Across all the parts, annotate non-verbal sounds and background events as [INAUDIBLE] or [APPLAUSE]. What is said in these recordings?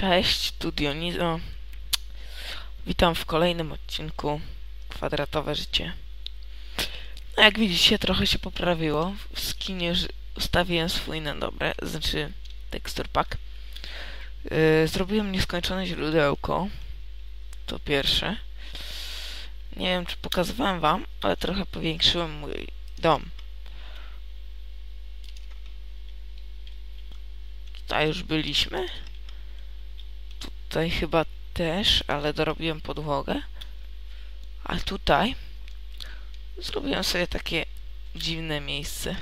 Cześć, tu Dionizo. Witam w kolejnym odcinku Kwadratowe Życie. No jak widzicie, trochę się poprawiło. W skinie ustawiłem swój na dobre, znaczy texture pack. Yy, zrobiłem nieskończone źródełko. To pierwsze. Nie wiem, czy pokazywałem wam, ale trochę powiększyłem mój dom. Tutaj już byliśmy. Tutaj chyba też, ale dorobiłem podłogę. A tutaj zrobiłem sobie takie dziwne miejsce.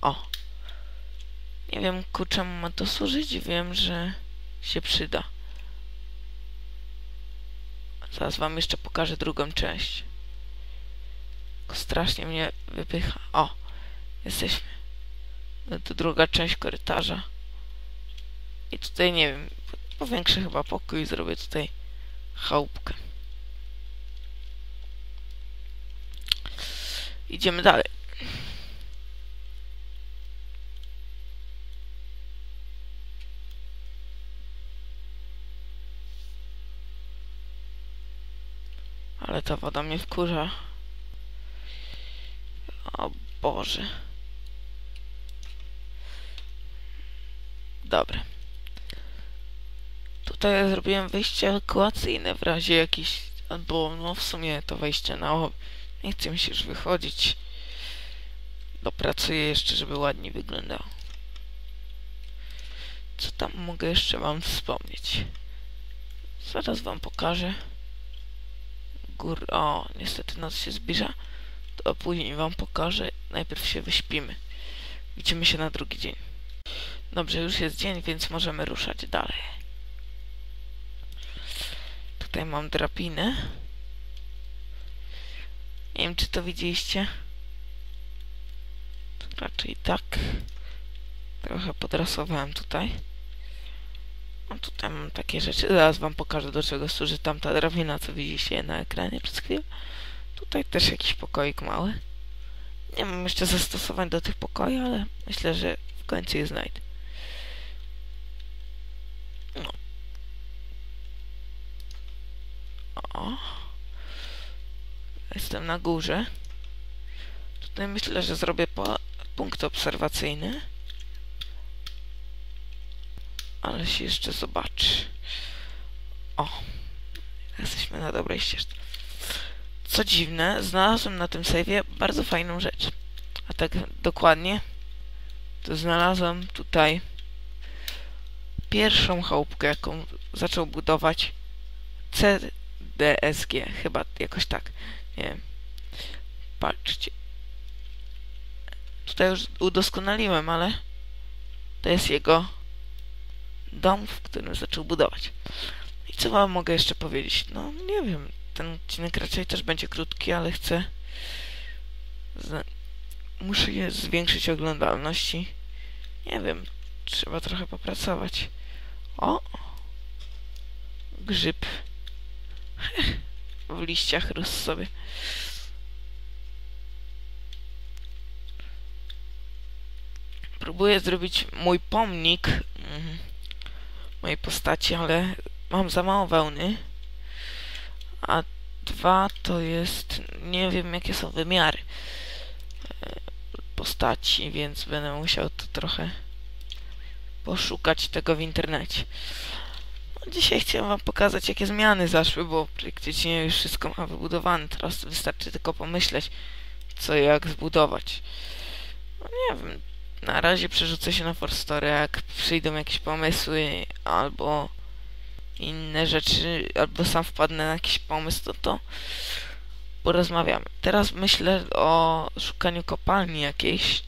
O! Nie wiem ku czemu ma to służyć, wiem, że się przyda. Zaraz wam jeszcze pokażę drugą część. Strasznie mnie wypycha. O! Jesteśmy. No to druga część korytarza. I tutaj nie wiem, powiększę chyba pokój i zrobię tutaj chałupkę. Idziemy dalej. Ale ta woda mnie wkurza. O Boże. Dobra. Tutaj zrobiłem wyjście ewakuacyjne w razie jakiś... Albo no w sumie to wejście na... o- Nie chcę mi się już wychodzić. Dopracuję jeszcze, żeby ładnie wyglądało. Co tam mogę jeszcze wam wspomnieć? Zaraz wam pokażę. Gór... O, niestety noc się zbliża. To później wam pokażę. Najpierw się wyśpimy. Widzimy się na drugi dzień. Dobrze, już jest dzień, więc możemy ruszać dalej. Tutaj mam drabinę. Nie wiem, czy to widzieliście. Raczej tak. Trochę podrasowałem tutaj. A tutaj mam takie rzeczy. Zaraz wam pokażę, do czego służy tamta drabina, co widzicie na ekranie przez chwilę. Tutaj też jakiś pokoik mały. Nie mam jeszcze zastosowań do tych pokoi, ale myślę, że w końcu je znajdę. O. Jestem na górze. Tutaj myślę, że zrobię punkt obserwacyjny. Ale się jeszcze zobaczy. O. Jesteśmy na dobrej ścieżce. Co dziwne, znalazłem na tym save'ie bardzo fajną rzecz. A tak dokładnie, to znalazłem tutaj pierwszą chałupkę, jaką zaczął budować C DSG, chyba jakoś tak. Nie wiem. Patrzcie. Tutaj już udoskonaliłem, ale to jest jego dom, w którym zaczął budować. I co wam mogę jeszcze powiedzieć? No, nie wiem. Ten odcinek raczej też będzie krótki, ale chcę... Z... Muszę je zwiększyć oglądalności. Nie wiem. Trzeba trochę popracować. O! Grzyb w liściach rósł sobie. Próbuję zrobić mój pomnik mm, mojej postaci, ale mam za mało wełny. A dwa to jest... nie wiem jakie są wymiary e, postaci, więc będę musiał to trochę poszukać tego w internecie. Dzisiaj chciałem wam pokazać, jakie zmiany zaszły, bo praktycznie już wszystko mam wybudowane. Teraz wystarczy tylko pomyśleć, co i jak zbudować. No nie wiem, na razie przerzucę się na Forstory, jak przyjdą jakieś pomysły, albo inne rzeczy, albo sam wpadnę na jakiś pomysł, to to porozmawiamy. Teraz myślę o szukaniu kopalni jakiejś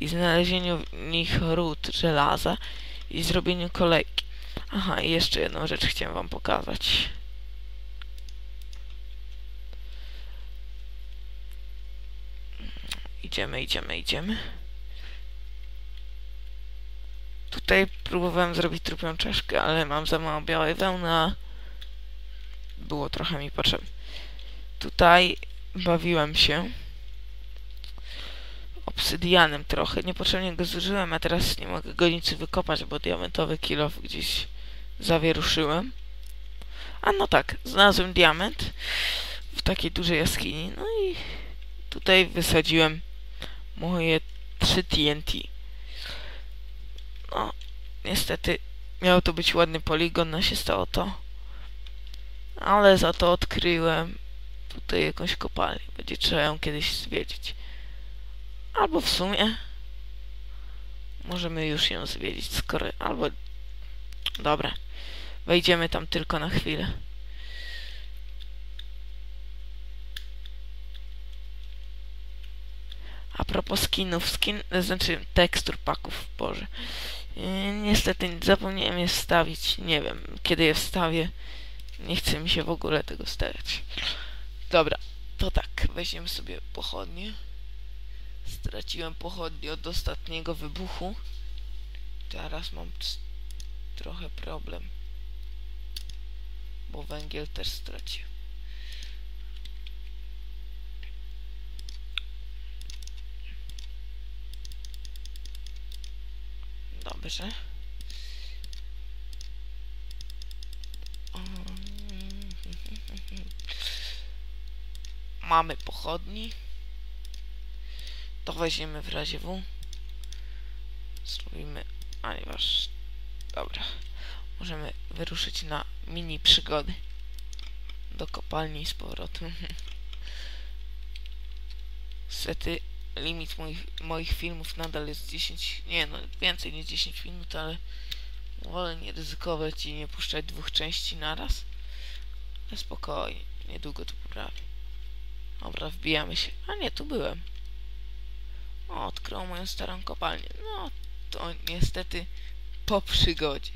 i znalezieniu w nich ród żelaza i zrobieniu kolejki. Aha, i jeszcze jedną rzecz chciałem wam pokazać. Idziemy, idziemy, idziemy. Tutaj próbowałem zrobić trupią czaszkę, ale mam za mało białej wełny, a było trochę mi potrzebne. Tutaj bawiłem się. Obsydianem trochę. Niepotrzebnie go zużyłem, a teraz nie mogę go nic wykopać, bo diamentowy kilof gdzieś zawieruszyłem. A no tak, znalazłem diament w takiej dużej jaskini. No i tutaj wysadziłem moje 3 TNT. No, niestety miał to być ładny poligon, no się stało to. Ale za to odkryłem tutaj jakąś kopalnię. Będzie trzeba ją kiedyś zwiedzić. Albo w sumie możemy już ją zwiedzić, skoro... Albo... Dobra. Wejdziemy tam tylko na chwilę. A propos skinów, skin, znaczy tekstur paków, Boże. Yy, niestety zapomniałem je wstawić. Nie wiem, kiedy je wstawię. Nie chce mi się w ogóle tego stawiać. Dobra, to tak, weźmiemy sobie pochodnie. Straciłem pochodnie od ostatniego wybuchu. Teraz mam trochę problem. Bo węgiel też straciłem. Dobrze. Mamy pochodni. To weźmiemy w razie W. Zrobimy... A nie. Dobra. Możemy wyruszyć na mini przygody. Do kopalni z powrotem. [LAUGHS] Sety limit moich, moich filmów nadal jest 10... Nie no, więcej niż 10 minut, ale wolę nie ryzykować i nie puszczać dwóch części naraz. Ale spokojnie, niedługo to poprawię. Dobra, wbijamy się. A nie, tu byłem. O, odkrył moją starą kopalnię. No, to niestety po przygodzie.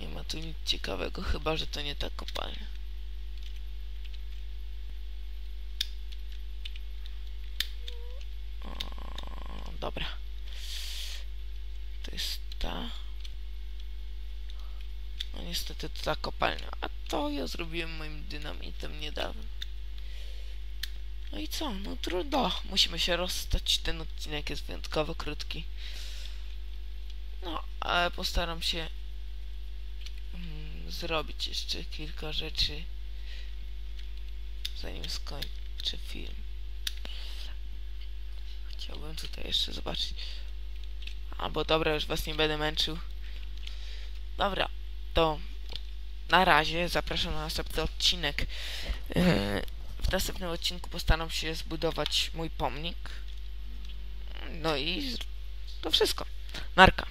Nie ma tu nic ciekawego, chyba że to nie ta kopalnia. O, dobra. To jest ta. No niestety to ta kopalnia. A to ja zrobiłem moim dynamitem niedawno. No i co? No trudno. Musimy się rozstać. Ten odcinek jest wyjątkowo krótki. No, ale postaram się mm, zrobić jeszcze kilka rzeczy zanim skończę film. Chciałbym tutaj jeszcze zobaczyć. Albo dobra, już was nie będę męczył. Dobra, to na razie zapraszam na następny odcinek. W następnym odcinku postaram się zbudować mój pomnik. No i to wszystko. Marka.